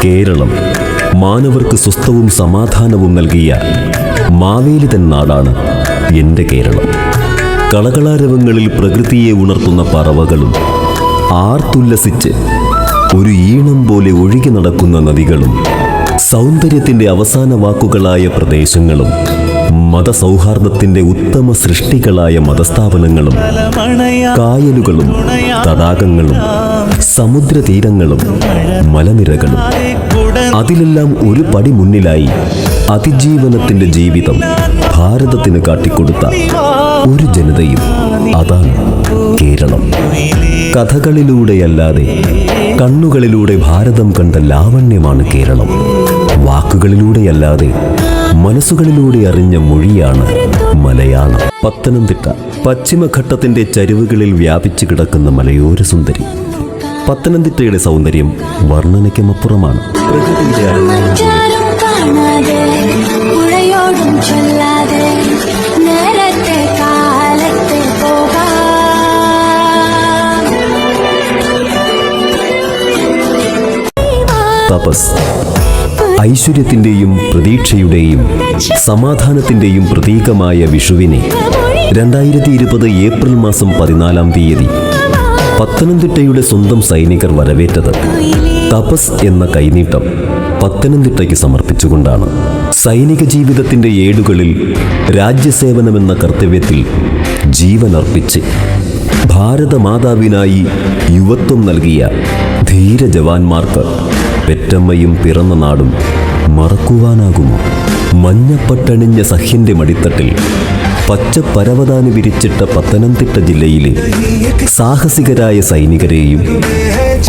കേരളം മാനവർക്ക് സ്വസ്ഥവും സമാധാനവും നൽകിയ മാവേലി തൻ നാടാണ് എന്റെ കേരളം. കളകളാരവങ്ങളിൽ പ്രകൃതിയെ ഉണർത്തുന്ന പറവകളും ആർത്തുല്ലസിച്ച് ഒരു ഈണം പോലെ ഒഴുകി നടക്കുന്ന നദികളും സൗന്ദര്യത്തിന്റെ അവസാന വാക്കുകളായ പ്രദേശങ്ങളും മതസൗഹാർദ്ദത്തിന്റെ ഉത്തമ സൃഷ്ടികളായ മതസ്ഥാപനങ്ങളും കായലുകളും തടാകങ്ങളും സമുദ്രതീരങ്ങളും മലനിരകളും. അതിലെല്ലാം ഒരു പടി മുന്നിലായി അതിജീവനത്തിന്റെ ജീവിതം ഭാരതത്തിന് കാട്ടിക്കൊടുത്ത ഒരു ജനതയും അതാണ് കേരളം. കഥകളിലൂടെയല്ലാതെ കണ്ണുകളിലൂടെ ഭാരതം കണ്ട ലാവണ്യമാണ് കേരളം. വാക്കുകളിലൂടെയല്ലാതെ മനസ്സുകളിലൂടെ അറിഞ്ഞ മൊഴിയാണ് മലയാളം. പത്തനംതിട്ട പശ്ചിമഘട്ടത്തിന്റെ ചരിവുകളിൽ വ്യാപിച്ചു കിടക്കുന്ന മലയോര സുന്ദരി. പത്തനംതിട്ടയുടെ സൗന്ദര്യം വർണനയ്ക്കുമപ്പുറമാണ് തപസ്. ഐശ്വര്യത്തിന്റെയും പ്രതീക്ഷയുടെയും സമാധാനത്തിന്റെയും പ്രതീകമായ വിഷുവിനെ രണ്ടായിരത്തി ഇരുപത് ഏപ്രിൽ മാസം പതിനാലാം തീയതി പത്തനംതിട്ടയുടെ സ്വന്തം സൈനികർ വരവേറ്റത് തപസ് എന്ന കൈനീട്ടം പത്തനംതിട്ടയ്ക്ക് സമർപ്പിച്ചുകൊണ്ടാണ്. സൈനിക ജീവിതത്തിന്റെ ഏടുകളിൽ രാജ്യസേവനമെന്ന കർത്തവ്യത്തിൽ ജീവനർപ്പിച്ച് ഭാരതമാതാവിനായി യുവത്വം നൽകിയ ധീര ജവാന്മാർക്ക് പെറ്റമ്മയും പിറന്ന നാടും മറക്കുവാനാകുമോ? മഞ്ഞപ്പട്ടണിഞ്ഞ സഹ്യന്റെ മടിത്തട്ടിൽ പച്ച പരവതാനി വിരിച്ചിട്ട പത്തനംതിട്ട ജില്ലയിലെ സാഹസികരായ സൈനികരെയും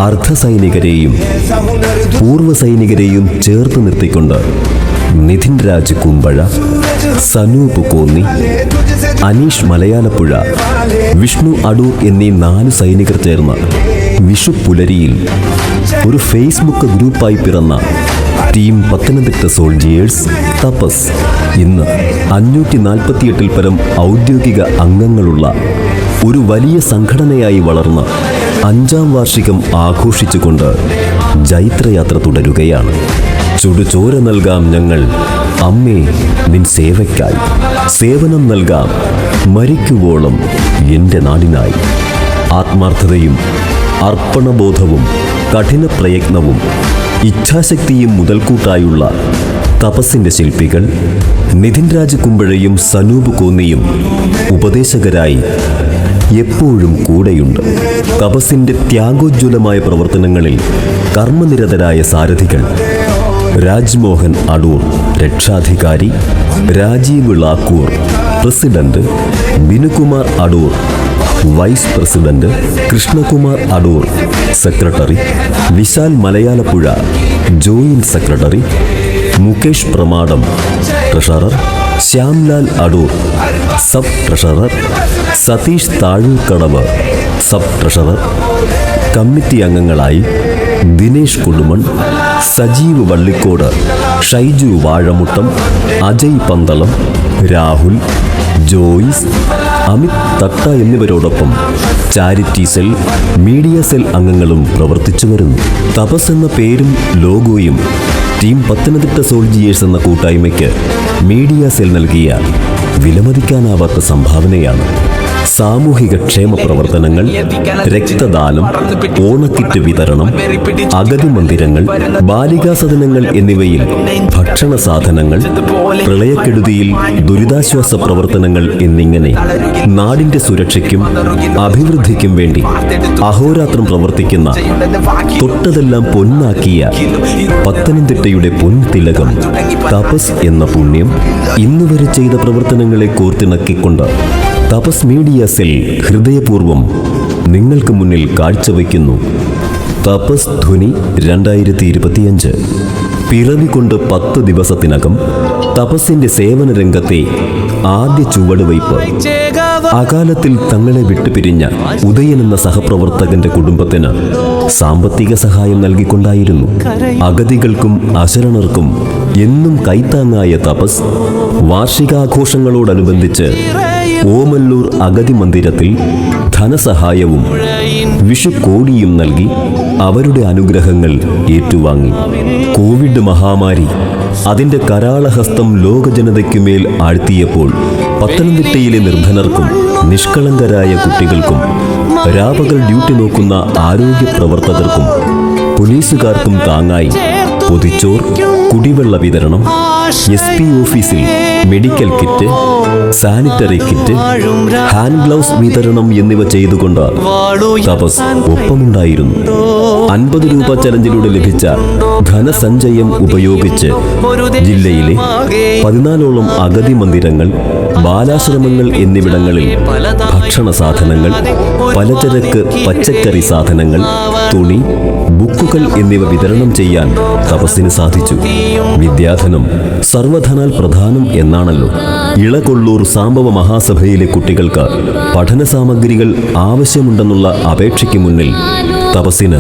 അർദ്ധ സൈനികരെയും പൂർവ സൈനികരെയും ചേർത്ത് നിർത്തിക്കൊണ്ട് നിധിൻ രാജ് കുമ്പഴ സനൂപ് കോന്നി അനീഷ് മലയാലപ്പുഴ വിഷ്ണു അടൂർ എന്നീ നാല് സൈനികർ ചേർന്ന് വിഷു പുലരിയിൽ ഒരു ഫേസ്ബുക്ക് ഗ്രൂപ്പായി പിറന്ന ടീം പത്തനംതിട്ട സോൾജിയേഴ്സ് തപസ്. ഇന്ന് അഞ്ഞൂറ്റി നാൽപ്പത്തിയെട്ടിൽ പരം ഔദ്യോഗിക അംഗങ്ങളുള്ള ഒരു വലിയ സംഘടനയായി വളർന്ന് അഞ്ചാം വാർഷികം ആഘോഷിച്ചുകൊണ്ട് ജൈത്രയാത്ര തുടരുകയാണ്. ചുടുചോര നൽകാം ഞങ്ങൾ. അമ്മേ നിൻ സേവയ്ക്കായി. സേവനം നൽകാം. മരിക്കുവോളം എന്റെ നാടിനായി. ആത്മാർത്ഥതയും അർപ്പണബോധവും കഠിന പ്രയത്നവും ഇച്ഛാശക്തിയും മുതൽക്കൂട്ടായുള്ള തപസ്സിന്റെ ശില്പികൾ നിതിൻ രാജ് കുമ്പഴയും സനൂപ് കോന്നിയും ഉപദേശകരായി എപ്പോഴും കൂടെയുണ്ട്. തപസ്സിന്റെ ത്യാഗോജ്വലമായ പ്രവർത്തനങ്ങളിൽ കർമ്മനിരതരായ സാരഥികൾ രാജ്മോഹൻ അടൂർ രക്ഷാധികാരി Rajeev Lakkoor president Binukumar Adoor vice president Krishnakumar Adoor secretary Vishal Malayalapuzha joint secretary Mukesh Pramadom treasurer Shyamlal Adoor sub treasurer Satheesh Thazhoorkadavu sub treasurer committee അംഗങ്ങളായി ദിനേഷ് കുടുമൺ സജീവ് വള്ളിക്കോട് ഷൈജു വാഴമുട്ടം അജയ് പന്തളം രാഹുൽ ജോയിസ് അമിത് തട്ട എന്നിവരോടൊപ്പം ചാരിറ്റി സെൽ മീഡിയ സെൽ അംഗങ്ങളും പ്രവർത്തിച്ചു വരുന്നു. തപസ് എന്ന പേരും ലോഗോയും ടീം പത്തനംതിട്ട സോൾജിയേഴ്സ് എന്ന കൂട്ടായ്മയ്ക്ക് മീഡിയ സെൽ നൽകിയ വിലമതിക്കാനാവാത്ത സംഭാവനയാണ്. സാമൂഹിക ക്ഷേമ പ്രവർത്തനങ്ങൾ രക്തദാനം ഓണക്കിറ്റ് വിതരണം അഗതി മന്ദിരങ്ങൾ ബാലികാ സദനങ്ങൾ എന്നിവയിൽ ഭക്ഷണ സാധനങ്ങൾ പ്രളയക്കെടുതിയിൽ ദുരിതാശ്വാസ പ്രവർത്തനങ്ങൾ എന്നിങ്ങനെ നാടിന്റെ സുരക്ഷയ്ക്കും അഭിവൃദ്ധിക്കും വേണ്ടി അഹോരാത്രം പ്രവർത്തിക്കുന്ന തൊട്ടതെല്ലാം പൊന്നാക്കിയ പത്തനംതിട്ടയുടെ പൊൻതിലകം തപസ് എന്ന പുണ്യം ഇന്നുവരെ ചെയ്ത പ്രവർത്തനങ്ങളെ കോർത്തിണക്കിക്കൊണ്ട് തപസ് മീഡിയ സെൽ ഹൃദയപൂർവം നിങ്ങൾക്ക് മുന്നിൽ കാഴ്ചവെക്കുന്നു. തപസ് ധ്വനി രണ്ടായിരത്തി ഇരുപത്തിയഞ്ച് പിറവി കൊണ്ട് പത്ത് ദിവസത്തിനകം തപസ്സിന്റെ സേവന രംഗത്തെ ആദ്യ ചുവടുവയ്പ്. അകാലത്തിൽ തങ്ങളെ വിട്ടുപിരിഞ്ഞ ഉദയൻ എന്ന സഹപ്രവർത്തകന്റെ കുടുംബത്തിന് സാമ്പത്തിക സഹായം നൽകിക്കൊണ്ടായിരുന്നു. അഗതികൾക്കും അശരണർക്കും എന്നും കൈത്താങ്ങായ തപസ് വാർഷികാഘോഷങ്ങളോടനുബന്ധിച്ച് ഓമല്ലൂർ അഗതി മന്ദിരത്തിൽ ധനസഹായവും വിഷുക്കോടിയും നൽകി അവരുടെ അനുഗ്രഹങ്ങൾ ഏറ്റുവാങ്ങി. കോവിഡ് മഹാമാരി അതിന്റെ കരാളഹസ്തം ലോകജനതയ്ക്കുമേൽ ആഴ്ത്തിയപ്പോൾ പത്തനംതിട്ടയിലെ നിർധനർക്കും നിഷ്കളങ്കരായ കുട്ടികൾക്കും രാപകൽ ഡ്യൂട്ടി നോക്കുന്ന ആരോഗ്യ പ്രവർത്തകർക്കും പോലീസുകാർക്കും താങ്ങായി. പൊതിച്ചോർ കുടിവെള്ള വിതരണം എസ് പി ഓഫീസിൽ medical kit sanitary kit hand gloves വിതരണം എന്നിവ ചെയ്തുകൊണ്ട് തപസ് ഒപ്പമുണ്ടായിരുന്നു. അൻപത് രൂപ ചലഞ്ചിലൂടെ ലഭിച്ച ധനസഞ്ചയം ഉപയോഗിച്ച് ജില്ലയിലെ പതിനാലോളം അഗതി മന്ദിരങ്ങൾ ബാലാശ്രമങ്ങൾ എന്നിവിടങ്ങളിൽ ഭക്ഷണ സാധനങ്ങൾ പലചരക്ക് പച്ചക്കറി സാധനങ്ങൾ തുണി ബുക്കുകൾ എന്നിവ വിതരണം ചെയ്യാൻ തപസ്സിന് സാധിച്ചു. വിദ്യാധനം സർവധനാൽ പ്രധാനം എന്നാണല്ലോ. ഇളകൊള്ളൂർ സാമ്പവ മഹാസഭയിലെ കുട്ടികൾക്ക് പഠന സാമഗ്രികൾ ആവശ്യമുണ്ടെന്നുള്ള അപേക്ഷയ്ക്ക് മുന്നിൽ തപസ്സിന്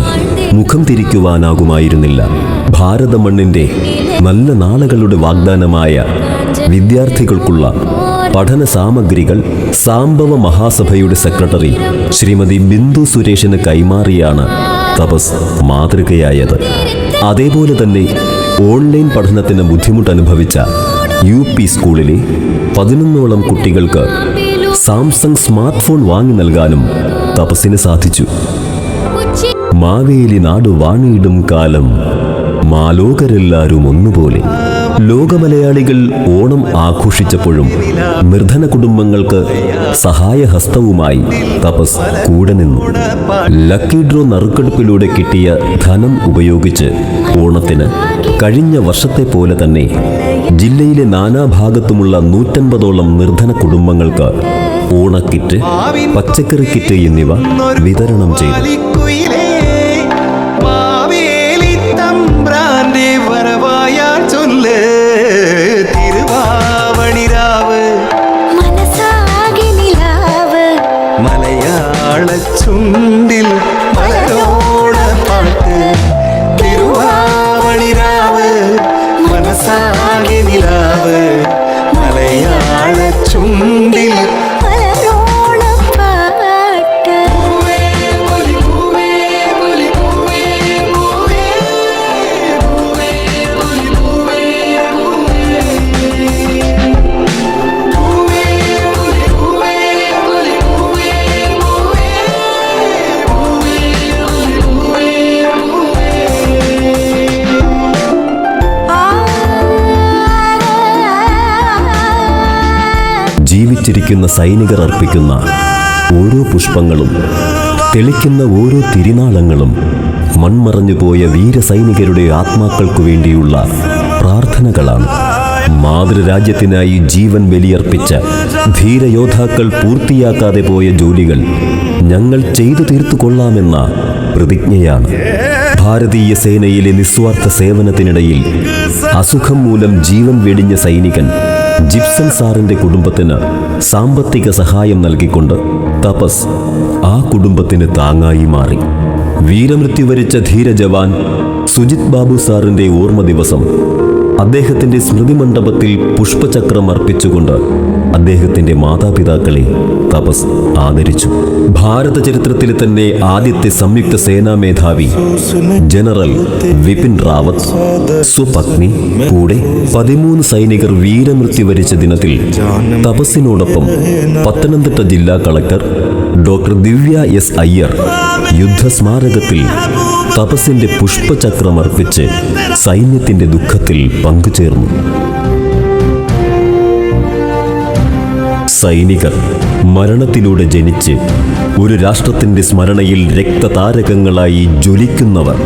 മുഖം തിരിക്കുവാനാകുമായിരുന്നില്ല. ഭാരത മണ്ണിന്റെ നല്ല നാളുകളുടെ വാഗ്ദാനമായ വിദ്യാർത്ഥികൾക്കുള്ള പഠന സാമഗ്രികൾ സാമ്പവ മഹാസഭയുടെ സെക്രട്ടറി ശ്രീമതി ബിന്ദു സുരേഷിന് കൈമാറിയാണ് തപസ് മാതൃകയായത്. അതേപോലെ തന്നെ ഓൺലൈൻ പഠനത്തിന് ബുദ്ധിമുട്ട് അനുഭവിച്ച യു പി സ്കൂളിലെ പതിനൊന്നോളം കുട്ടികൾക്ക് സാംസങ് സ്മാർട്ട് ഫോൺ വാങ്ങി നൽകാനും തപസ്സിന് സാധിച്ചു. മാവേലി നാട് വാണിയിടും കാലം മാലോകരെല്ലാരും ഒന്നുപോലെ. ലോകമലയാളികൾ ഓണം ആഘോഷിച്ചപ്പോഴും നിർധന കുടുംബങ്ങൾക്ക് സഹായഹസ്തവുമായി തപസ് കൂടെ നിന്നു. ലക്കി ഡ്രോ നറുക്കെടുപ്പിലൂടെ കിട്ടിയ ധനം ഉപയോഗിച്ച് ഓണത്തിന് കഴിഞ്ഞ വർഷത്തെ പോലെ തന്നെ ജില്ലയിലെ നാനാഭാഗത്തുമുള്ള നൂറ്റൻപതോളം നിർധന കുടുംബങ്ങൾക്ക് ഓണക്കിറ്റ് പച്ചക്കറി കിറ്റ് എന്നിവ വിതരണം ചെയ്തു. ജീവിച്ചിരിക്കുന്ന സൈനികർ അർപ്പിക്കുന്ന ഓരോ പുഷ്പങ്ങളും തെളിക്കുന്ന ഓരോ തിരിനാളങ്ങളും മൺമറഞ്ഞുപോയ വീരസൈനികരുടെ ആത്മാക്കൾക്കു വേണ്ടിയുള്ള പ്രാർത്ഥനകളാണ്. മാതൃരാജ്യത്തിനായി ജീവൻ ബലിയർപ്പിച്ച ധീരയോദ്ധാക്കൾ പൂർത്തിയാക്കാതെ പോയ ജോലികൾ ഞങ്ങൾ ചെയ്തു തീർത്തു കൊള്ളാമെന്ന പ്രതിജ്ഞയാണ്. ഭാരതീയ സേനയിലെ നിസ്വാർത്ഥ സേവനത്തിനിടയിൽ അസുഖം മൂലം ജീവൻ വെടിഞ്ഞ സൈനികൻ ജിപ്സൺ സാറിന്റെ കുടുംബത്തിന് സാമ്പത്തിക സഹായം നൽകിക്കൊണ്ട് തപസ് ആ കുടുംബത്തിന് താങ്ങായി മാറി. വീരമൃത്യു വരിച്ച ധീര ജവാൻ സുജിത് ബാബു സാറിന്റെ ഓർമ്മ ദിവസം അദ്ദേഹത്തിന്റെ സ്മൃതി മണ്ഡപത്തിൽ പുഷ്പചക്രം അർപ്പിച്ചുകൊണ്ട് അദ്ദേഹത്തിന്റെ മാതാപിതാക്കളെ തപസ് ആദരിച്ചു. ഭാരത ചരിത്രത്തിലെ തന്നെ ആദ്യത്തെ സംയുക്ത സേനാ മേധാവി ജനറൽ വിപിൻ റാവത്ത് സ്വപത്നി കൂടെ പതിമൂന്ന് സൈനികർ വീരമൃത്യു വരിച്ച ദിനത്തിൽ തപസ്സിനോടൊപ്പം പത്തനംതിട്ട ജില്ലാ collector doctor Divya S Iyer യുദ്ധസ്മാരകത്തിൽ തപസ്സിന്റെ പുഷ്പചക്രം അർപ്പിച്ച് സൈന്യത്തിന്റെ ദുഃഖത്തിൽ പങ്കുചേർന്നു. സൈനികർ മരണത്തിലൂടെ ജനിച്ച് ഒരു രാഷ്ട്രത്തിന്റെ സ്മരണയിൽ രക്തതാരകങ്ങളായി ജ്വലിക്കുന്നവർ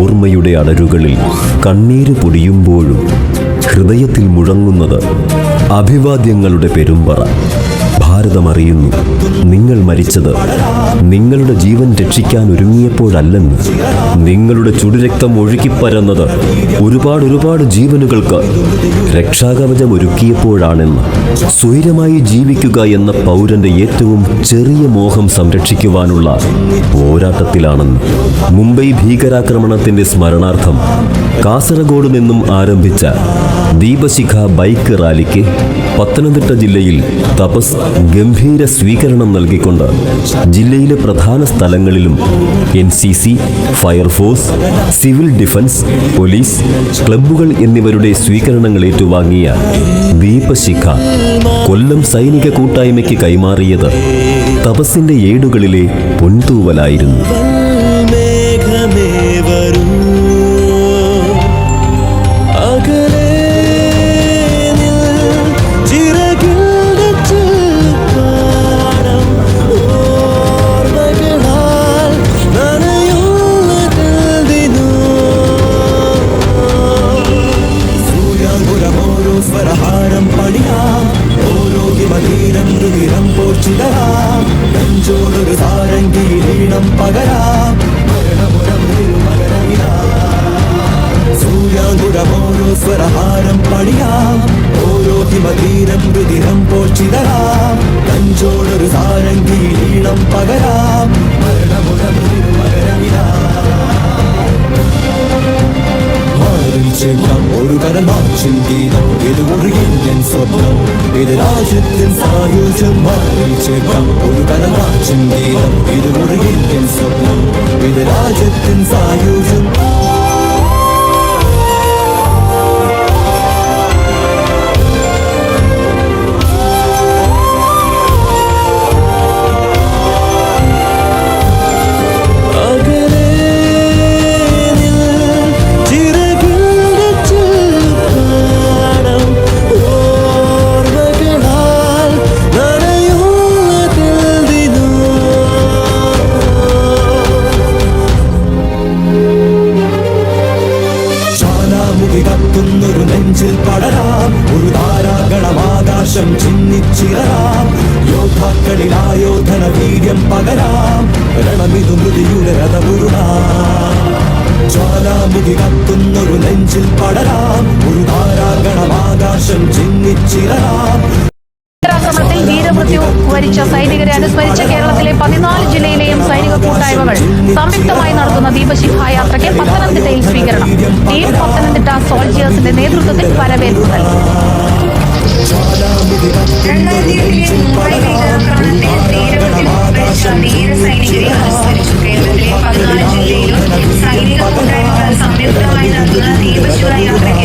ഓർമ്മയുടെ അടരുകളിൽ കണ്ണീര് പൊടിയുമ്പോഴും ഹൃദയത്തിൽ മുഴങ്ങുന്നത് അഭിവാദ്യങ്ങളുടെ പെരുമ്പറ. ഭാരതമറിയുന്നു. നിങ്ങൾ മരിച്ചത് നിങ്ങളുടെ ജീവൻ രക്ഷിക്കാൻ ഒരുങ്ങിയപ്പോഴല്ലെന്ന്. നിങ്ങളുടെ ചുടുരക്തം ഒഴുകിപ്പരന്നത് ഒരുപാട് ഒരുപാട് ജീവനുകൾക്ക് രക്ഷാകവചം ഒരുക്കിയപ്പോഴാണെന്ന്. സ്വൈരമായി ജീവിക്കുക എന്ന പൗരന്റെ ഏറ്റവും ചെറിയ മോഹം സംരക്ഷിക്കുവാനുള്ള പോരാട്ടത്തിലാണെന്ന്. മുംബൈ ഭീകരാക്രമണത്തിന്റെ സ്മരണാർത്ഥം കാസർഗോഡ് നിന്നും ആരംഭിച്ച ദീപശിഖ ബൈക്ക് റാലിക്ക് പത്തനംതിട്ട ജില്ലയിൽ തപസ് ഗംഭീര സ്വീകരണം നൽകിക്കൊണ്ട് ജില്ലയിലെ പ്രധാന സ്ഥലങ്ങളിലും N C C fire force civil defence police ക്ലബ്ബുകൾ എന്നിവരുടെ സ്വീകരണങ്ങൾ ഏറ്റുവാങ്ങിയ ദീപശിഖ കൊല്ലം സൈനിക കൂട്ടായ്മയ്ക്ക് കൈമാറിയത് തപസിന്റെ ഏടുകളിലെ പൊൻതൂവലായിരുന്നു. സ്വരഹാരം പണിയാം. ഓരോ ഹിമതീരം രുതിരം പോർച്ചിതരാം നെഞ്ചോടൊരു സാരംഗീരീണം പകരാം. മരണമുരം സൂര്യാങ്കുരമോരോ സ്വരഹാരം പണിയാം. ഓരോ ഹിമതീരം രുതിരം പോർച്ചിതരാം നെഞ്ചോടൊരു സാരംഗീരീണം പകരാം. മാറിച്ചേക്കാം ഒരു കടൽ മാച്ചിൻ ഗീതം ഇത് ഒരു ഇന്ത്യൻ സ്വപ്നം? ഇത് രാജ്യത്തിൻ സായുജ്യം മാറിച്ചേക്കാം ഒരു കടൽ മാച്ചിൻ ഗീതം ഇത് ഒരു ഇന്ത്യൻ സ്വപ്നം? ഇത് രാജ്യത്തിൻ സായുജ്യം സൈനികരെ സംയുക്തമായി നടത്തുന്ന ദീപശിഖ യാത്രയ്ക്ക്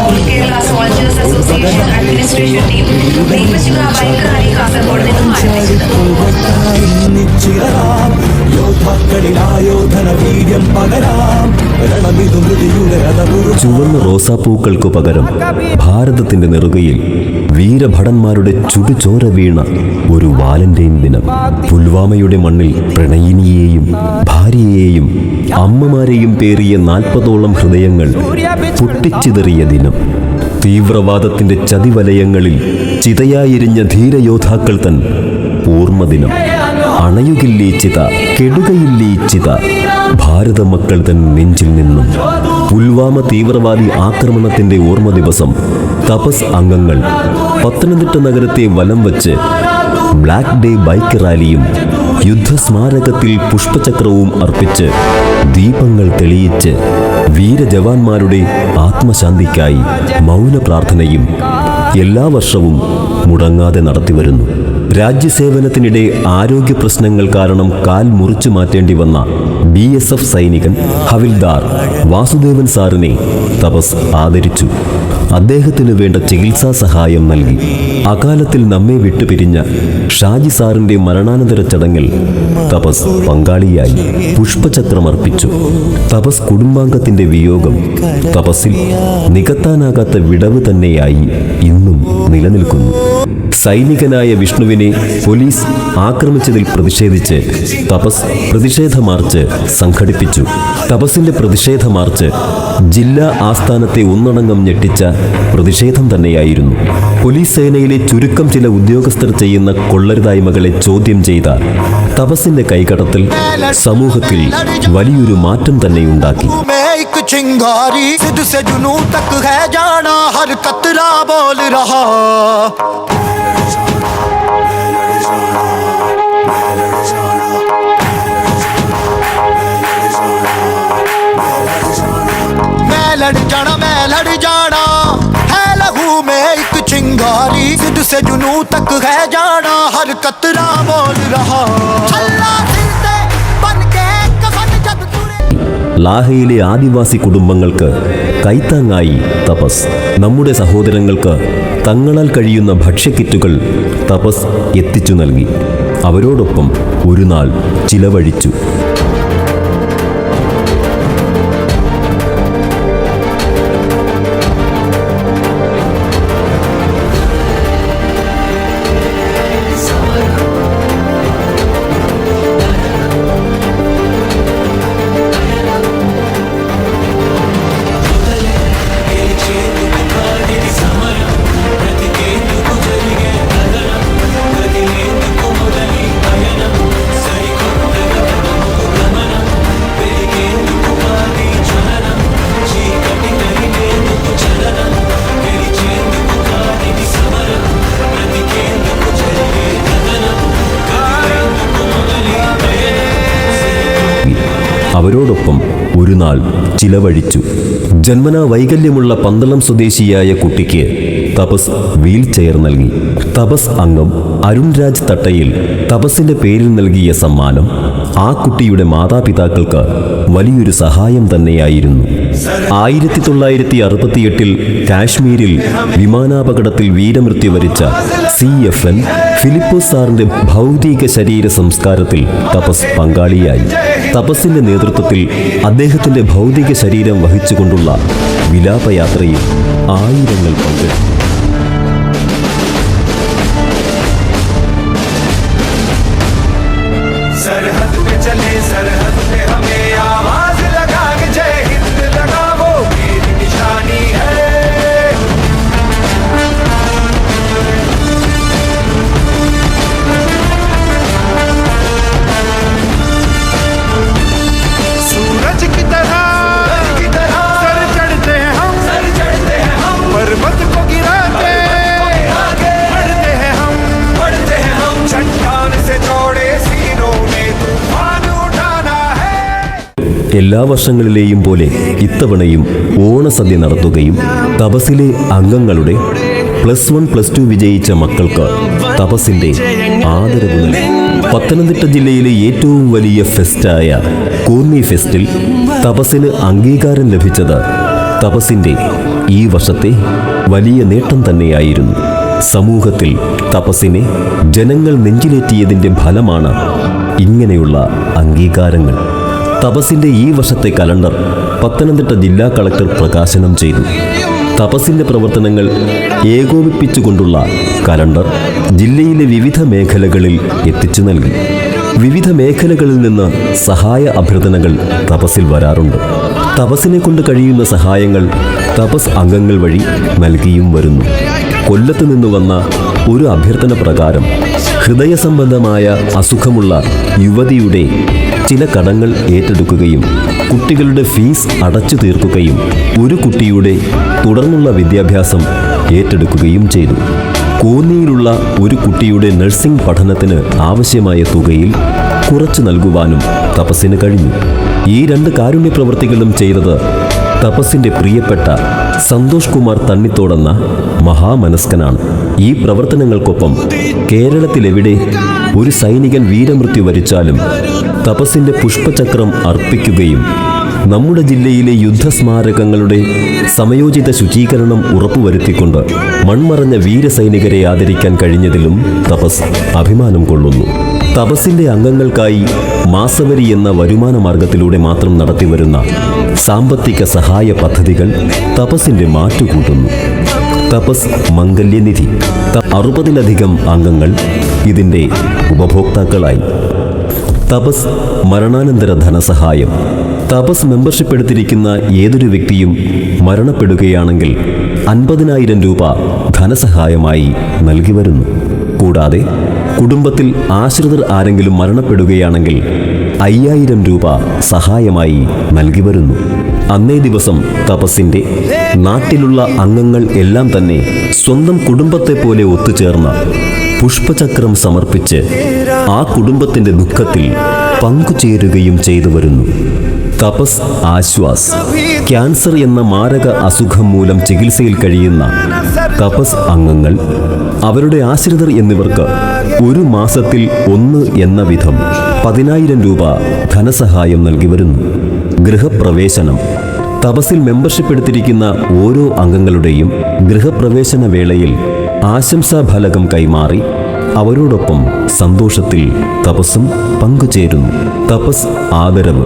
all Kerala soldiers administration team ചുവന്ന റോസാപ്പൂക്കൾക്കു പകരം ഭാരതത്തിന്റെ നെറുകയിൽ വീരഭടന്മാരുടെ ചുടുചോര വീണ ഒരു വാലന്റൈൻ ദിനം. പുൽവാമയുടെ മണ്ണിൽ പ്രണയിനിയെയും ഭാര്യയെയും അമ്മമാരെയും പേറിയ നാൽപ്പതോളം ഹൃദയങ്ങൾ പൊട്ടിച്ചിതറിയ ദിനം. തീവ്രവാദത്തിന്റെ ചതിവലയങ്ങളിൽ ചിതയായിരിഞ്ഞ ധീരയോദ്ധാക്കൾ തൻ ഓർമ്മദിനം അണയുകില്ലേ ചിത കെടുകയില്ലേ ചിത ഭാരതമക്കൾ തൻ നെഞ്ചിൽ നിന്നും. പുൽവാമ തീവ്രവാദി ആക്രമണത്തിന്റെ ഓർമ്മ ദിവസം തപസ് അംഗങ്ങൾ പത്തനംതിട്ട നഗരത്തെ വലം വച്ച് ബ്ലാക്ക് ഡേ ബൈക്ക് റാലിയും യുദ്ധസ്മാരകത്തിൽ പുഷ്പചക്രവും അർപ്പിച്ച് ദീപങ്ങൾ തെളിയിച്ച് വീരജവാന്മാരുടെ ആത്മശാന്തിക്കായി മൗന പ്രാർത്ഥനയും എല്ലാ വർഷവും മുടങ്ങാതെ നടത്തിവരുന്നു രാജ്യസേവനത്തിനിടെ ആരോഗ്യ പ്രശ്നങ്ങൾ കാരണം കാൽ മുറിച്ചു മാറ്റേണ്ടി വന്ന ബി എസ് എഫ് സൈനികൻ ഹവിൽദാർ വാസുദേവൻ സാറിനെ തപസ് ആദരിച്ചു. അദ്ദേഹത്തിന് വേണ്ട ചികിത്സാ സഹായം നൽകി. അകാലത്തിൽ നമ്മെ വിട്ടുപിരിഞ്ഞ ഷാജി സാറിന്റെ മരണാനന്തര ചടങ്ങിൽ തപസ് പങ്കാളിയായി പുഷ്പചക്രമർപ്പിച്ചു. തപസ് കുടുംബാംഗത്തിന്റെ വിയോഗം തപസ്സിൽ നികത്താനാകാത്ത വിടവ് തന്നെയായി ഇന്നും നിലനിൽക്കുന്നു. സൈനികനായ വിഷ്ണുവിനെ പോലീസ് ആക്രമിച്ചതിൽ പ്രതിഷേധിച്ച് തപസ് പ്രതിഷേധ മാർച്ച് സംഘടിപ്പിച്ചു. തപസിന്റെ പ്രതിഷേധ മാർച്ച് ജില്ലാ ആസ്ഥാനത്തെ ഒന്നടങ്കം ഞെട്ടിച്ച പ്രതിഷേധം തന്നെയായിരുന്നു. പോലീസ് സേനയിലെ ചുരുക്കം ചില ഉദ്യോഗസ്ഥർ ചെയ്യുന്ന കൊള്ളരുതായ്മകളെ ചോദ്യം ചെയ്ത തപസിന്റെ കൈകടത്തിൽ സമൂഹത്തിൽ വലിയൊരു മാറ്റം തന്നെയുണ്ടാക്കി. चिंगारी सिद से जुनू तक है जाना हर कतरा बोल रहा मैं लड़ जाना मैं लड़ जाना चिंगारी सिद्ध से जुनू तक है जाना हर कतरा बोल रहा अल्लाह जिंदे बन के कफन जब तुरे ലാഹയിലെ ആദിവാസി കുടുംബങ്ങൾക്ക് കൈത്താങ്ങായി തപസ് നമ്മുടെ സഹോദരങ്ങൾക്ക് തങ്ങളാൽ കഴിയുന്ന ഭക്ഷ്യക്കിറ്റുകൾ തപസ് എത്തിച്ചു നൽകി അവരോടൊപ്പം ഒരു നാൾ ചിലവഴിച്ചു ഒരു നാൾ ചിലവഴിച്ചു. ജന്മനാ വൈകല്യമുള്ള പന്തളം സ്വദേശിയായ കുട്ടിക്ക് തപസ് വീൽ ചെയർ നൽകി. തപസ് അംഗം അരുൺരാജ് തട്ടയിൽ തപസിന്റെ പേരിൽ നൽകിയ സമ്മാനം ആ കുട്ടിയുടെ മാതാപിതാക്കൾക്ക് വലിയൊരു സഹായം തന്നെയായിരുന്നു. ആയിരത്തി തൊള്ളായിരത്തി അറുപത്തിയെട്ടിൽ കാശ്മീരിൽ വിമാനാപകടത്തിൽ വീരമൃത്യു വരിച്ച സി എഫ് എൻ ഫിലിപ്പോസ് സാറിന്റെ ഭൗതിക ശരീര സംസ്കാരത്തിൽ തപസ് പങ്കാളിയായി. തപസ്സിന്റെ നേതൃത്വത്തിൽ അദ്ദേഹത്തിന്റെ ഭൗതിക ശരീരം വഹിച്ചുകൊണ്ടുള്ള വിലാപയാത്രയിൽ ആയിരങ്ങൾ പങ്കെടുത്തു എല്ലാ വർഷങ്ങളിലെയും പോലെ ഇത്തവണയും ഓണസദ്യ നടത്തുകയും തപസിലെ അംഗങ്ങളുടെ പ്ലസ് വൺ പ്ലസ് ടു വിജയിച്ച മക്കൾക്ക് തപസിന്റെ ആദരവ് നൽകി. പത്തനംതിട്ട ജില്ലയിലെ ഏറ്റവും വലിയ ഫെസ്റ്റായ കോന്നി ഫെസ്റ്റിൽ തപസിന് അംഗീകാരം ലഭിച്ചത് തപസിന്റെ ഈ വർഷത്തെ വലിയ നേട്ടം തന്നെയായിരുന്നു. സമൂഹത്തിൽ തപസ്സിനെ ജനങ്ങൾ നെഞ്ചിലേറ്റിയതിന്റെ ഫലമാണ് ഇങ്ങനെയുള്ള അംഗീകാരങ്ങൾ. തപസിന്റെ ഈ വർഷത്തെ കലണ്ടർ പത്തനംതിട്ട ജില്ലാ കളക്ടർ പ്രകാശനം ചെയ്തു. തപസിന്റെ പ്രവർത്തനങ്ങൾ ഏകോപിപ്പിച്ചുകൊണ്ടുള്ള കലണ്ടർ ജില്ലയിലെ വിവിധ മേഖലകളിൽ എത്തിച്ചു നൽകി. വിവിധ മേഖലകളിൽ നിന്ന് സഹായ അഭ്യർത്ഥനകൾ തപസിൽ വരാറുണ്ട്. തപസിനെ കൊണ്ട് കഴിയുന്ന സഹായങ്ങൾ തപസ് അംഗങ്ങൾ വഴി നൽകിയും വരുന്നു. കൊല്ലത്ത് നിന്ന് വന്ന ഒരു അഭ്യർത്ഥന പ്രകാരം ഹൃദയ സംബന്ധമായ അസുഖമുള്ള യുവതിയുടെ ചില കടങ്ങൾ ഏറ്റെടുക്കുകയും കുട്ടികളുടെ ഫീസ് അടച്ചു തീർക്കുകയും ഒരു കുട്ടിയുടെ തുടർന്നുള്ള വിദ്യാഭ്യാസം ഏറ്റെടുക്കുകയും ചെയ്തു. കോന്നിയിലുള്ള ഒരു കുട്ടിയുടെ നഴ്സിംഗ് പഠനത്തിന് ആവശ്യമായ തുകയിൽ കുറച്ചു നൽകുവാനും തപസ്സിന് കഴിഞ്ഞു. ഈ രണ്ട് കാരുണ്യ പ്രവൃത്തികളും ചെയ്തത് തപസ്സിന്റെ പ്രിയപ്പെട്ട സന്തോഷ് കുമാർ തണ്ണിത്തോടെന്ന മഹാമനസ്കനാണ്. ഈ പ്രവർത്തനങ്ങൾക്കൊപ്പം കേരളത്തിലെവിടെ ഒരു സൈനികൻ വീരമൃത്യു വരിച്ചാലും തപസിന്റെ പുഷ്പചക്രം അർപ്പിക്കുകയും നമ്മുടെ ജില്ലയിലെ യുദ്ധസ്മാരകങ്ങളുടെ സമയോചിത ശുചീകരണം ഉറപ്പുവരുത്തിക്കൊണ്ട് മൺമറഞ്ഞ വീരസൈനികരെ ആദരിക്കാൻ കഴിഞ്ഞതിലും തപസ് അഭിമാനം കൊള്ളുന്നു. തപസിന്റെ അംഗങ്ങൾക്കായി മാസവരി എന്ന വരുമാന മാർഗത്തിലൂടെ മാത്രം നടത്തിവരുന്ന സാമ്പത്തിക സഹായ പദ്ധതികൾ തപസിന്റെ മാറ്റുകൂട്ടുന്നു. തപസ് മംഗല്യനിധി. അറുപതിലധികം അംഗങ്ങൾ ഇതിന്റെ ഉപഭോക്താക്കളായി. തപസ് മരണാനന്തര ധനസഹായം. തപസ് മെമ്പർഷിപ്പ് എടുത്തിരിക്കുന്ന ഏതൊരു വ്യക്തിയും മരണപ്പെടുകയാണെങ്കിൽ അൻപതിനായിരം രൂപ ധനസഹായമായി നൽകി വരുന്നു. കൂടാതെ കുടുംബത്തിൽ ആശ്രിതർ ആരെങ്കിലും മരണപ്പെടുകയാണെങ്കിൽ അയ്യായിരം രൂപ സഹായമായി നൽകി വരുന്നു. അന്നേ ദിവസം തപസ്സിന്റെ നാട്ടിലുള്ള അംഗങ്ങൾ എല്ലാം തന്നെ സ്വന്തം കുടുംബത്തെ പോലെ ഒത്തുചേർന്ന പുഷ്പചക്രം സമർപ്പിച്ച് ആ കുടുംബത്തിന്റെ ദുഃഖത്തിൽ പങ്കുചേരുകയും ചെയ്തു വരുന്നു. തപസ് ആശ്വാസ് ക്യാൻസർ എന്ന മാരക അസുഖം മൂലം ചികിത്സയിൽ കഴിയുന്ന തപസ് അംഗങ്ങൾ അവരുടെ ആശ്രിതർ എന്നിവർക്ക് ഒരു മാസത്തിൽ ഒന്ന് എന്ന വിധം പതിനായിരം രൂപ ധനസഹായം നൽകി വരുന്നു. ഗൃഹപ്രവേശനം തപസിൽ മെമ്പർഷിപ്പ് എടുത്തിരിക്കുന്ന ഓരോ അംഗങ്ങളുടെയും ഗൃഹപ്രവേശന വേളയിൽ ആശംസാ ഫലകം കൈമാറി അവരോടൊപ്പം സന്തോഷത്തിൽ തപസ്സും പങ്കുചേരുന്നു. തപസ് ആദരവ്.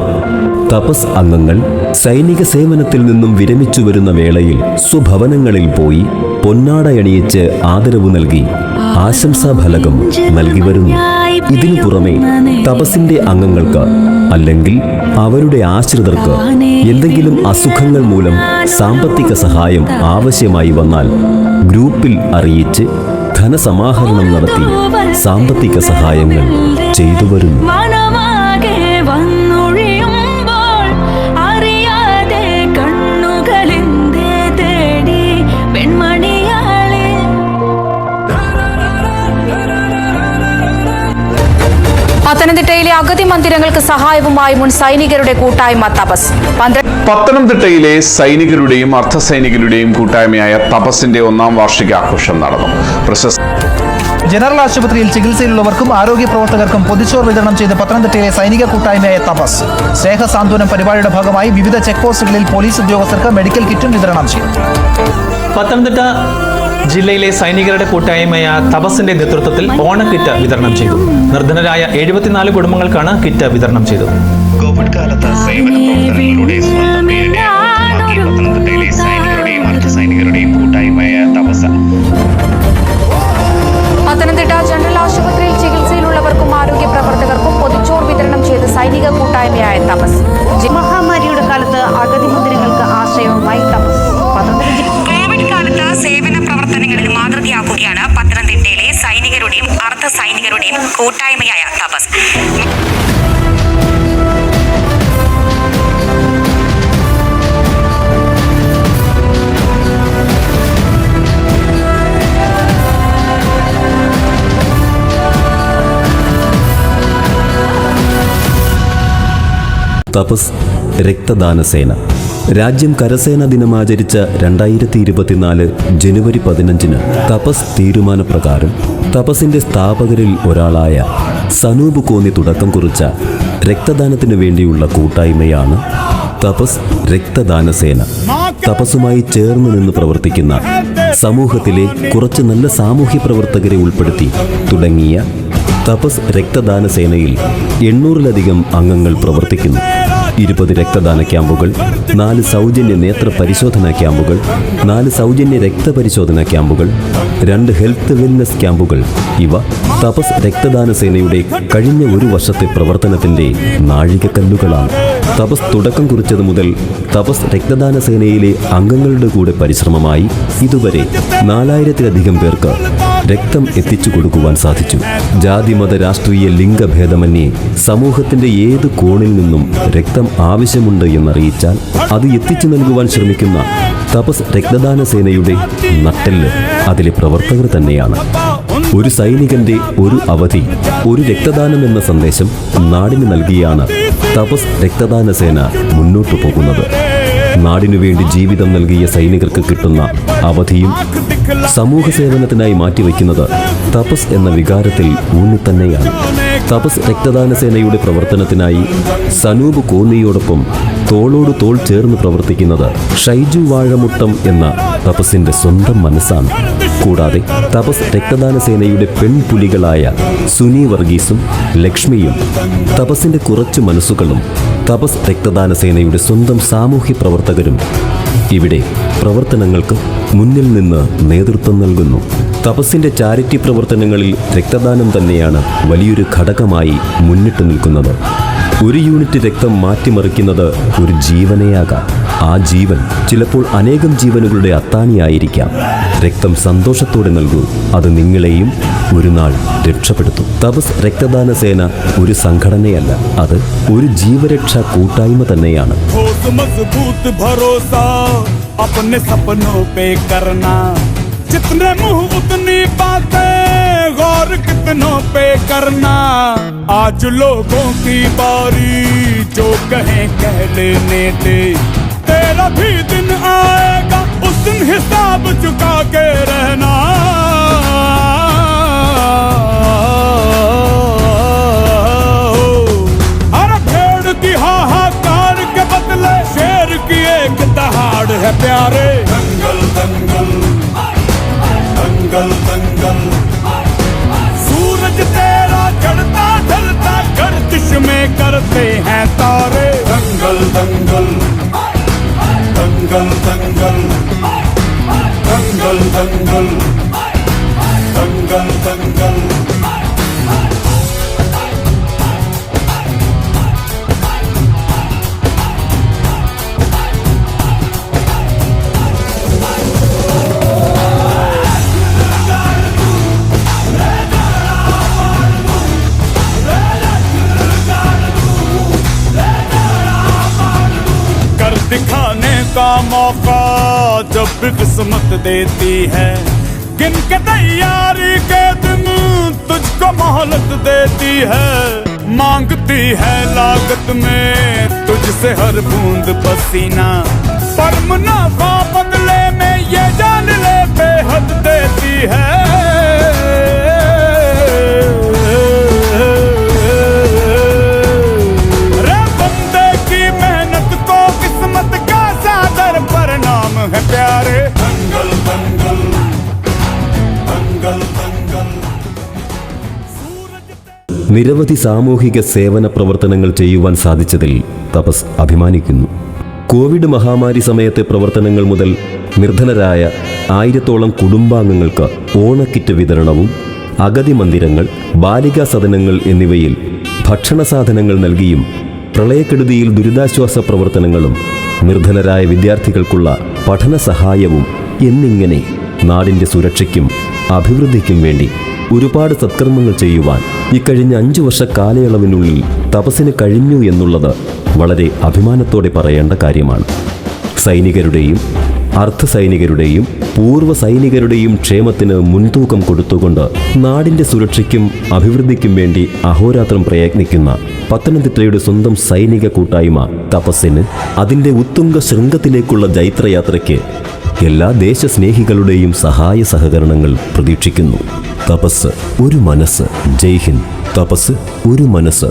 തപസ് അംഗങ്ങൾ സൈനിക സേവനത്തിൽ നിന്നും വിരമിച്ചു വരുന്ന വേളയിൽ സ്വഭവനങ്ങളിൽ പോയി പൊന്നാടയണിയിച്ച് ആദരവ് നൽകി ആശംസാ ഫലകം നൽകി വരുന്നു. ഇതിനു പുറമെ തപസിന്റെ അംഗങ്ങൾക്ക് അല്ലെങ്കിൽ അവരുടെ ആശ്രിതർക്ക് എന്തെങ്കിലും അസുഖങ്ങൾ മൂലം സാമ്പത്തിക സഹായം ആവശ്യമായി വന്നാൽ ഗ്രൂപ്പിൽ അറിയിച്ച് ധനസമാഹരണം നടത്തി സാമ്പത്തിക സഹായങ്ങൾ ചെയ്തു വരുന്നു. പത്തനംതിട്ടയിലെ അഗതി മന്ദിരങ്ങൾക്ക് സഹായവുമായി മുൻ സൈനികരുടെ കൂട്ടായ്മ തപസ്. പത്തനംതിട്ടയിലെ സൈനികരുടെയും അർദ്ധസൈനികരുടെയും കൂട്ടായ്മയായ തപസിന്റെ ഒന്നാം വാർഷികാഘോഷം നടന്നു. പ്രശസ്ത ജനറൽ ആശുപത്രിയിൽ ചികിത്സയിലുള്ളവർക്കും ആരോഗ്യ പ്രവർത്തകർക്കും പൊതിച്ചോർ വിതരണം ചെയ്ത പത്തനംതിട്ടയിലെ സൈനിക കൂട്ടായ്മയായ തപസ്. സ്നേഹ സാന്ത്വനം പരിപാടിയുടെ ഭാഗമായി വിവിധ ചെക്ക് പോസ്റ്റുകളിൽ പോലീസ് ഉദ്യോഗസ്ഥർക്ക് മെഡിക്കൽ കിറ്റും വിതരണം ചെയ്തു. പത്തനംതിട്ട ജില്ലയിലെ സൈനികരുടെ കൂട്ടായ്മയായ തപസിന്റെ നേതൃത്വത്തിൽ ഓണക്കിറ്റ് വിതരണം ചെയ്തു. നിർധനരായ എഴുപത്തിനാല് കുടുംബങ്ങൾക്കാണ് കിറ്റ് വിതരണം ചെയ്തത്. കോവിഡ് കാലത്ത് സേവന പ്രവർത്തനങ്ങളിലൂടെ സ്വന്തം പേരിനെ അർത്ഥമാക്കിയ പത്തനംതിട്ടയിലെ സൈനികരുടെയും കൂട്ടായ്മയായ തപസ്. പത്തനംതിട്ട ജനറൽ ആശുപത്രിയിൽ ചികിത്സയിലുള്ളവർക്കും ആരോഗ്യ പ്രവർത്തകർക്കും പൊതിച്ചോർ വിതരണം ചെയ്ത സൈനിക കൂട്ടായ്മയായ തപസ്. മഹാമാരിയുടെ കാലത്ത് അഗതി മുദ്രകൾക്ക് ആശ്രയവുമായി തപസ്. പത്തനംതിട്ട സൈനികരുടെയും അർദ്ധ സൈനികരുടെയും കൂട്ടായ്മയായ തപസ്. തപസ് രക്തദാന സേന രാജ്യം കരസേന ദിനമാചരിച്ച രണ്ടായിരത്തി ഇരുപത്തിനാല് ജനുവരി പതിനഞ്ചിന് തപസ് തീരുമാനപ്രകാരം തപസിന്റെ സ്ഥാപകരിൽ ഒരാളായ സനൂപ് കോന്നി തുടക്കം കുറിച്ച രക്തദാനത്തിനു വേണ്ടിയുള്ള കൂട്ടായ്മയാണ് തപസ് രക്തദാന സേന തപസ്സുമായി ചേർന്ന് നിന്ന് പ്രവർത്തിക്കുന്ന സമൂഹത്തിലെ കുറച്ച് നല്ല സാമൂഹ്യ പ്രവർത്തകരെ ഉൾപ്പെടുത്തി തുടങ്ങിയ തപസ് രക്തദാന സേനയിൽ എണ്ണൂറിലധികം അംഗങ്ങൾ പ്രവർത്തിക്കുന്നു. ഇരുപത് രക്തദാന ക്യാമ്പുകൾ നാല് സൗജന്യ നേത്ര പരിശോധനാ ക്യാമ്പുകൾ നാല് സൗജന്യ രക്തപരിശോധനാ ക്യാമ്പുകൾ രണ്ട് ഹെൽത്ത് വെൽനസ് ക്യാമ്പുകൾ. ഇവ തപസ് രക്തദാന സേനയുടെ കഴിഞ്ഞ ഒരു വർഷത്തെ പ്രവർത്തനത്തിന്റെ നാഴികക്കല്ലുകളാണ്. തപസ് തുടക്കം കുറിച്ചത് മുതൽ തപസ് രക്തദാന സേനയിലെ അംഗങ്ങളുടെ കൂടെ പരിശ്രമമായി ഇതുവരെ നാലായിരത്തിലധികം പേർക്ക് രക്തം എത്തിച്ചു കൊടുക്കുവാൻ സാധിച്ചു. ജാതി മത രാഷ്ട്രീയ ലിംഗഭേദമന്യേ സമൂഹത്തിന്റെ ഏത് കോണിൽ നിന്നും രക്തം ആവശ്യമുണ്ട് എന്നറിയിച്ചാൽ അത് എത്തിച്ചു നൽകുവാൻ ശ്രമിക്കുന്ന തപസ് രക്തദാന സേനയുടെ നട്ടെല്ല് അതിലെ പ്രവർത്തകർ തന്നെയാണ്. ഒരു സൈനികന്റെ ഒരു അവധി ഒരു രക്തദാനം എന്ന സന്ദേശം നാടിന് നൽകിയാണ് തപസ് രക്തദാന സേന മുന്നോട്ടു പോകുന്നത്. നാടിനു വേണ്ടി ജീവിതം നൽകിയ സൈനികർക്ക് കിട്ടുന്ന അവധിയും സമൂഹ സേവനത്തിനായി മാറ്റിവെക്കുന്നത് തപസ് എന്ന വികാരത്തിൽ ഊന്നിത്തന്നെയാണ് തപസ് രക്തദാന സേനയുടെ പ്രവർത്തനത്തിനായി സനൂപ് കോന്നിയോടൊപ്പം തോളോട് തോൾ ചേർന്ന് പ്രവർത്തിക്കുന്നത് ഷൈജു വാഴമുട്ടം എന്ന തപസിന്റെ സ്വന്തം മനസ്സാണ്. കൂടാതെ തപസ് രക്തദാന സേനയുടെ പെൺപുലികളായ സുനി വർഗീസും ലക്ഷ്മിയും തപസിന്റെ കുറച്ച് മനസ്സുകളും തപസ് രക്തദാന സേനയുടെ സ്വന്തം സാമൂഹ്യ പ്രവർത്തകരും ഇവിടെ പ്രവർത്തനങ്ങൾക്ക് മുന്നിൽ നിന്ന് നേതൃത്വം നൽകുന്നു. തപസ്സിന്റെ ചാരിറ്റി പ്രവർത്തനങ്ങളിൽ രക്തദാനം തന്നെയാണ് വലിയൊരു ഘടകമായി മുന്നിട്ട് നിൽക്കുന്നത്. ഒരു യൂണിറ്റ് രക്തം മാറ്റിമറിക്കുന്നത് ഒരു ജീവനെയാകാം ആ ജീവൻ ചിലപ്പോൾ അനേകം ജീവനുകളുടെ അത്താണിയായിരിക്കാം രക്തം സന്തോഷത്തോടെ നൽകൂ അത് നിങ്ങളെയും ഒരു നാൾ രക്ഷപ്പെടുത്തും തപസ് രക്തദാന സേന ഒരു സംഘടനയല്ല അത് ഒരു ജീവരക്ഷാ കൂട്ടായ്മ തന്നെയാണ് ठोस मजबूत भरोसा अपने सपनों पे करना जितने मुंह उतनी बातें गौर और कितनों पे करना? आज लोगों की बारी, जो कहें कह लेने दे। तेरा भी दिन आएगा, उस दिन हिसाब चुका के रहना। करते हैं तारे दंगल दंगल दंगल दंगल दंगल दंगल दंगल दंगल दिखाने का मौका जब भी किस्मत देती है। गिन के तैयारी के दिन तुझको मोहलत देती है। मांगती है लागत में तुझसे हर बूंद पसीना। पर मुनाफा बदले में ये जान ले बेहद देती है। നിരവധി സാമൂഹിക സേവന പ്രവർത്തനങ്ങൾ ചെയ്യുവാൻ സാധിച്ചതിൽ തപസ് അഭിമാനിക്കുന്നു. കോവിഡ് മഹാമാരി സമയത്തെ പ്രവർത്തനങ്ങൾ മുതൽ നിർധനരായ ആയിരത്തോളം കുടുംബാംഗങ്ങൾക്ക് ഓണക്കിറ്റ് വിതരണവും അഗതി മന്ദിരങ്ങൾ ബാലികാ സദനങ്ങൾ എന്നിവയിൽ ഭക്ഷണ സാധനങ്ങൾ നൽകിയും പ്രളയക്കെടുതിയിൽ ദുരിതാശ്വാസ പ്രവർത്തനങ്ങളും നിർധനരായ വിദ്യാർത്ഥികൾക്കുള്ള പഠന സഹായവും എന്നിങ്ങനെ നാടിന്റെ സുരക്ഷയ്ക്കും അഭിവൃദ്ധിക്കും വേണ്ടി ഒരുപാട് സത്കർമ്മങ്ങൾ ചെയ്യുവാൻ ഇക്കഴിഞ്ഞ അഞ്ചു വർഷ കാലയളവിനുള്ളിൽ തപസ്സിന് കഴിഞ്ഞു എന്നുള്ളത് വളരെ അഭിമാനത്തോടെ പറയേണ്ട കാര്യമാണ്. സൈനികരുടെയും അർദ്ധ സൈനികരുടെയും പൂർവ സൈനികരുടെയും ക്ഷേമത്തിന് മുൻതൂക്കം കൊടുത്തുകൊണ്ട് നാടിന്റെ സുരക്ഷയ്ക്കും അഭിവൃദ്ധിക്കും വേണ്ടി അഹോരാത്രം പ്രയത്നിക്കുന്ന പത്തനംതിട്ടയുടെ സ്വന്തം സൈനിക കൂട്ടായ്മ തപസ്സിന് അതിന്റെ ഉത്തുംഗ ശൃംഗത്തിലേക്കുള്ള ജൈത്രയാത്രയ്ക്ക് എല്ലാ ദേശസ്നേഹികളുടെയും സഹായ സഹകരണങ്ങൾ പ്രതീക്ഷിക്കുന്നു. തപസ് ഒരു മനസ്സ്. ജയ് ഹിന്ദ്. തപസ് ഒരു മനസ്സ്.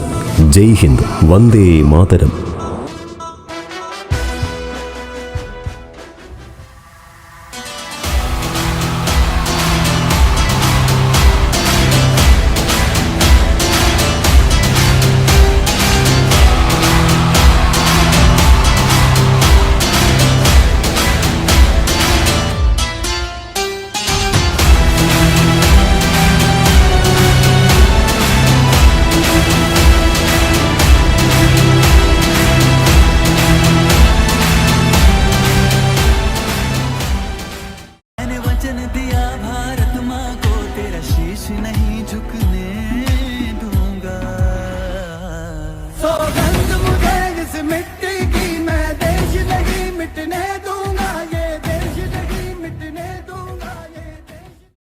ജയ് ഹിന്ദ്. വന്ദേ മാതരം.